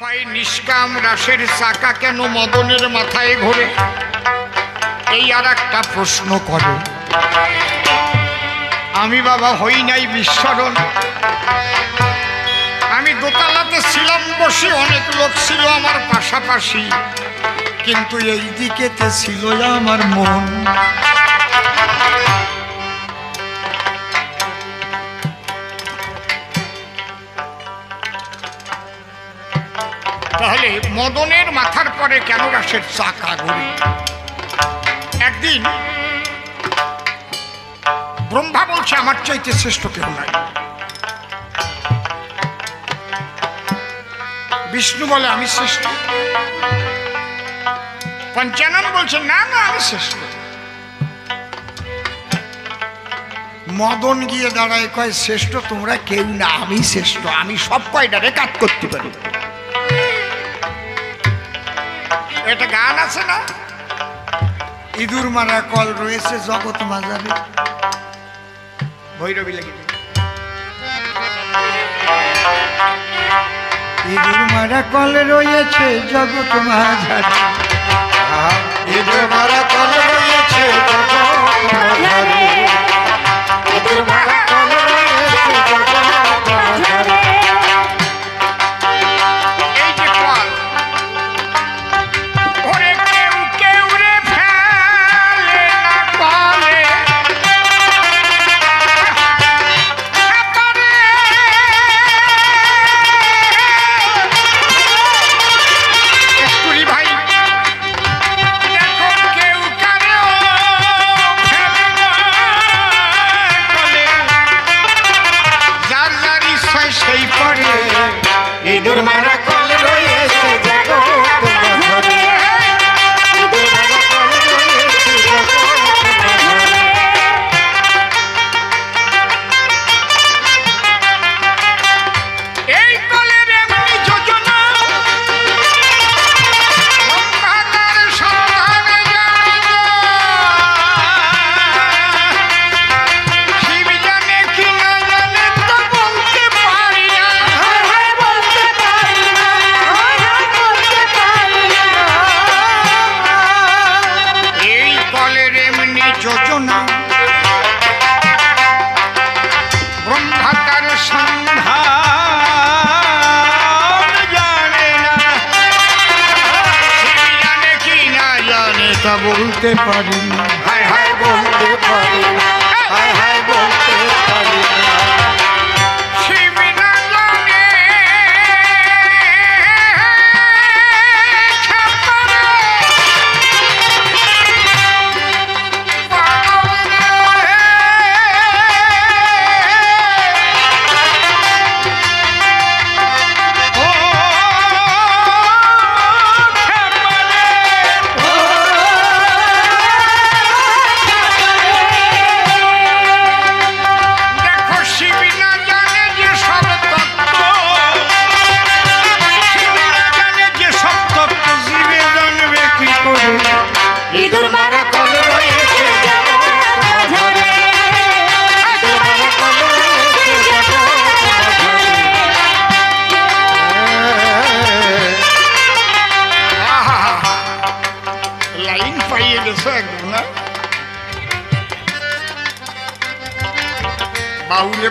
হয় নিষ্কাম রাসের চাকা কেন মদনের মাথায় ঘোরে? এই আর একটা প্রশ্ন করে। আমি বাবা হই নাই বিস্মরণ। আমি দোতলাতে ছিলাম, বসে অনেক লোক ছিল আমার পাশাপাশি। কিন্তু এই দিকেতে ছিল আমার মন। তাহলে মদনের মাথার পরে কেন রাসের চাকা ঘুরে? একদিন ব্রহ্মা বলছে, আমার চাইতে শ্রেষ্ঠ কেউ নাই। বিষ্ণু বলে, আমি শ্রেষ্ঠ। পঞ্চানন বলছে, না না, আমি শ্রেষ্ঠ। মদন গিয়ে দাঁড়ায়, কয়, শ্রেষ্ঠ তোমরা কেউ না, আমি শ্রেষ্ঠ, আমি সব কয়টারে কাট করতে পারি? এটা গান আছে না? ইঁদুর মারা কল রয়েছে, জগৎ মাজারে। ভৈরবী লেগে ইঁদুর মারা কল রয়েছে, জগৎ মাঝারে ইঁদুর মারা কল রয়েছে, জগৎ মাঝারে। বলতে পারি না।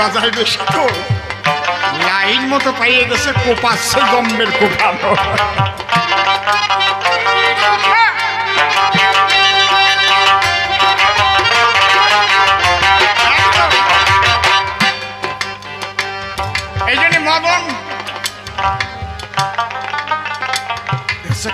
বাজায় বেশি তো লাইন মতো পাইয়ে গেছে কোপাচ্ছে গম্বের কোপানো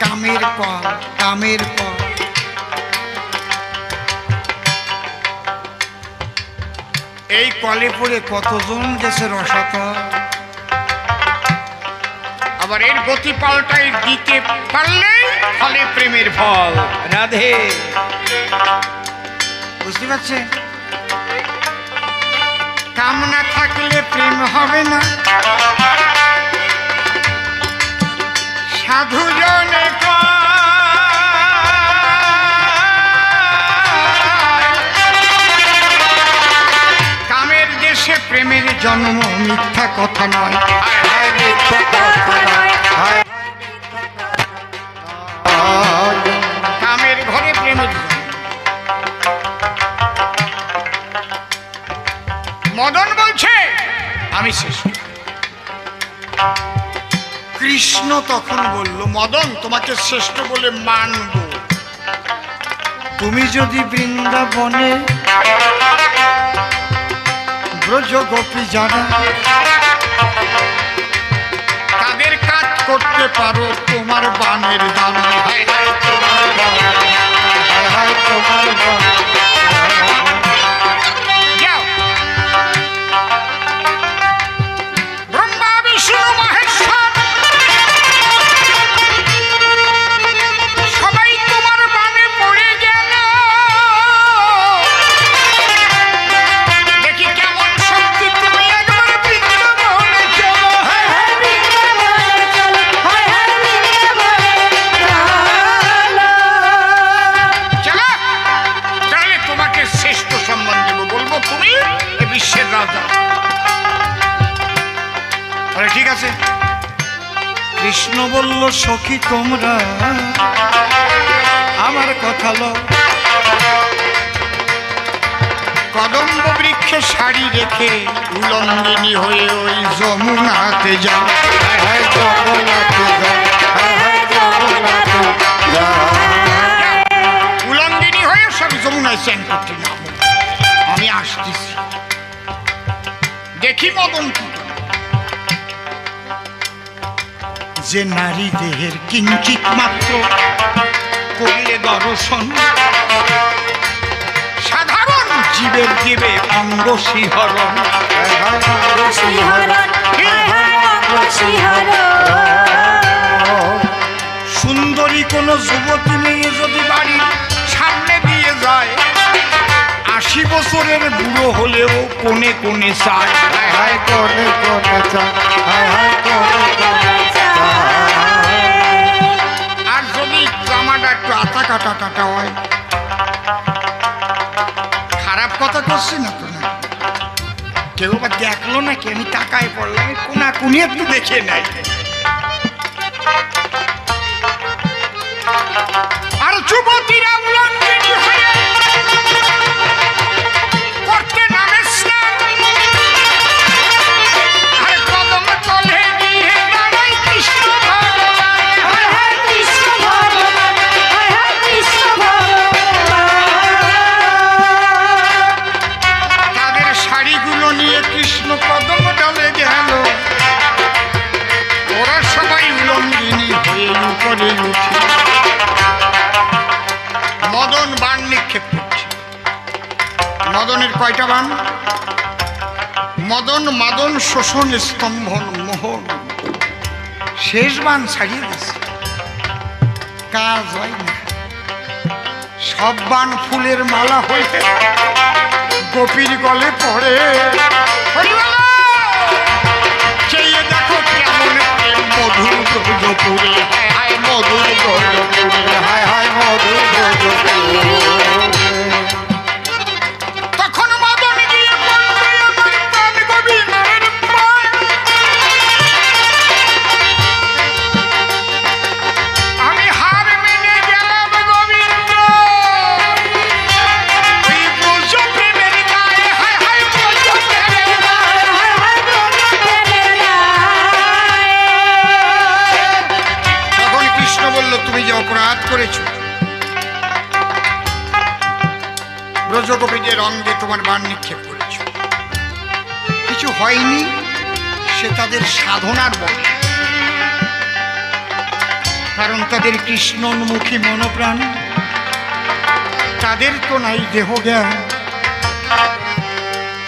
কামের কল কামের কল। এই কলে পড়ে কতজন গেছে রসত আবার এর গতি পাল্টাই দিতে পারলে ফলে প্রেমের ফল। রাধে। বুঝতে পারছেন কামনা থাকলে প্রেম হবে না। জন্ম মিথ্যা কথা নয়। ঘরে প্রেম মদন বলছে আমি শেষ কৃষ্ণ তখন বলল মদন তোমাকে শ্রেষ্ঠ বলে মানব। তুমি যদি বৃন্দাবনে ব্রজ গোপী জানে তাদের কাজ করতে পারো? তোমার বানের দানা হায় তোমার আরে ঠিক আছে। কৃষ্ণ বলল, সখী তোমরা আমার কথা লো কদম্ব বৃক্ষে শাড়ি রেখে উলঙ্গিনী হয়ে ওই যমুনাতে যাও। হায় হায় জগন্নাথ জয়। হায় হায় জগন্নাথ যে নারী দেহের কিঞ্চিত মাত্র করলে দর্শন। সাধারণ জীবের দেবে অঙ্গ শিহরণ। সুন্দরী কোন যুবতী মেয়ে যদি বাড়ির সামনে দিয়ে যায় আশি বছরের বুড়ো হলেও কোণে কোণে চায়। হায় হায় কোনে কোনে চায়। হায় হায় কোনে কোনে একটু আতা কাটা কাটা হয়। খারাপ কথা করছি না তো না? কেউ বা দেখল নাকি? আমি টাকায় পড়লাম কোনা কোনি একটু দেখে নাই। মদন বান নিক্ষেপ করছে। মদনের কয়টা বান? মদন, মাদন, শোষণ, স্তম্ভন, মোহন। শেষ বান ছাড়িয়ে গেছে কাজ হয় না। সব বান ফুলের মালা হয়ে গোপীর গলে পড়ে! চেয়ে দেখো কেমন মধুর হায় মধুর হায় হায় মধুর তোমার বান নিক্ষেপ করেছ। কিছু হয়নি, সে তাদের সাধনার বল। কারণ তাদের কৃষ্ণন্মুখী মনোপ্রাণ, তাদের তো নাই দেহ জ্ঞান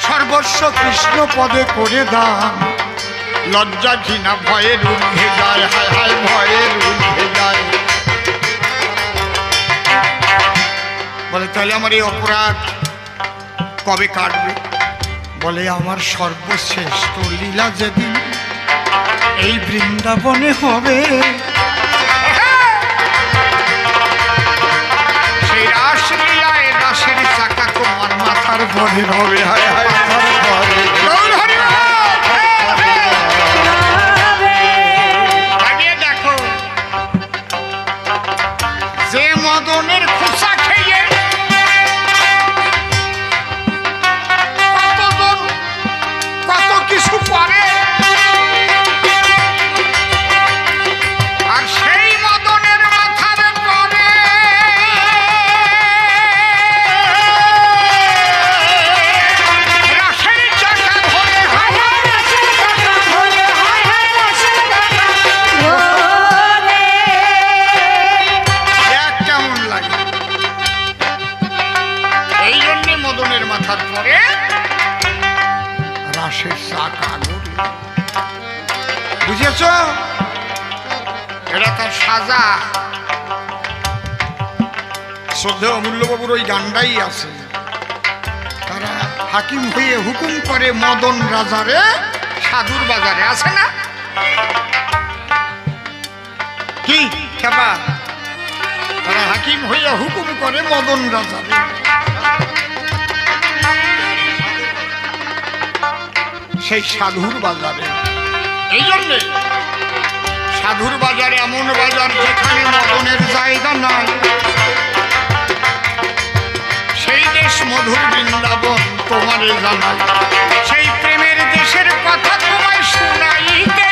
সর্বস্ব কৃষ্ণ পদে করে দান। লজ্জা ঘৃণা ভয়ের ঊর্ধ্বে যায় হায় হায় ভয়ের ঊর্ধ্বে যায় বলে, তাহলে আমার এই অপরাধ কবে কাটবে? বলে, আমার সর্বশ্রেষ্ঠ লীলা যেদিন এই বৃন্দাবনে হবে, সেই রাস লীলায় রাসের চাকা তোমার মাথার ভরে হবে। হায় হায়। মদনের মাথার পরে রাসের শাক আগুন। বুঝেছ? এটা তার সাজা। শ্রদ্ধেয় অমূল্যবাবুর ওই গানটাই আছে। তারা হাকিম হয়ে হুকুম করে মদন রাজারে সাধুর বাজারে, আছে না? কি খেপা? তারা হাকিম হইয়া হুকুম করে মদন রাজারে। সেই সাধুর বাজারে। এই জন্যে? সাধুর বাজারে এমন বাজার যেখানে মদনের জায়গা নাই। সেই দেশ মধুর বৃন্দাবন তোমারে জানাই। সেই প্রেমের দেশের কথা তোমায় শোনাইতে